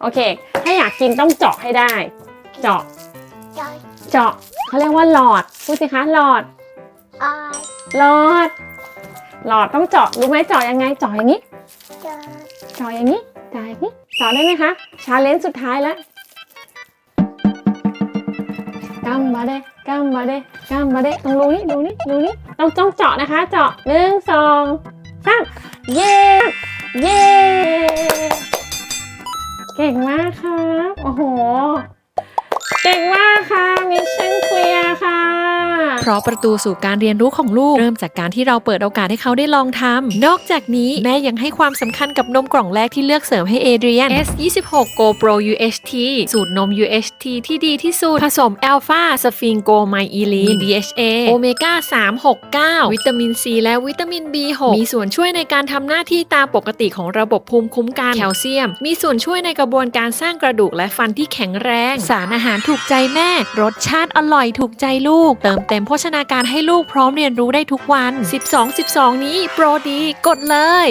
โอเค ถ้าอยากกินต้องเจาะให้ได้ เจาะ จอยเจาะเขาเรียกว่าหลอด พูดสิคะหลอด ออยหลอด หลอดต้องเจาะ รู้ไหมเจาะยังไง เจาะอย่างนี้ จอยเจาะอย่างนี้เจาะอย่างนี้เจาะได้ไหมคะ ชาเลนจ์สุดท้ายแล้วกัมบาเดกัมบาเดกัมบาเดตรงรูนี้รูนี้รูนี้ต้องต้องเจาะนะคะ เจาะหนึ่งสองสามเย้เย้ เก่งมากครับ โอ้โห ราะประตูสู่การเรียนรู้ของลูก เริ่มจากการที่เราเปิดโอกาสให้เขาได้ลองทำนอกจากนี้แม่ยังให้ความสำคัญกับนมกล่องแรกที่เลือกเสริมให้เอเดรียน S26 Go Pro UHT สูตรนม UHT ที่ดีที่สุด ผสมอัลฟาสฟิงโกไมอีลีน DHA โอเมก้า 369 วิตามิน C และวิตามิน B6 มีส่วนช่วยในการทำหน้าที่ตามปกติของระบบภูมิคุ้มกันแคลเซียม มีส่วนช่วยในกระบวนการสร้างกระดูกและฟันที่แข็งแรง สารอาหารถูกใจแม่ รสชาติอร่อยถูกใจลูก เติมเต็มโภชนาการให้ลูกพร้อมเรียนรู้ได้ทุกวัน 12 12 นี้โปรดี กดเลย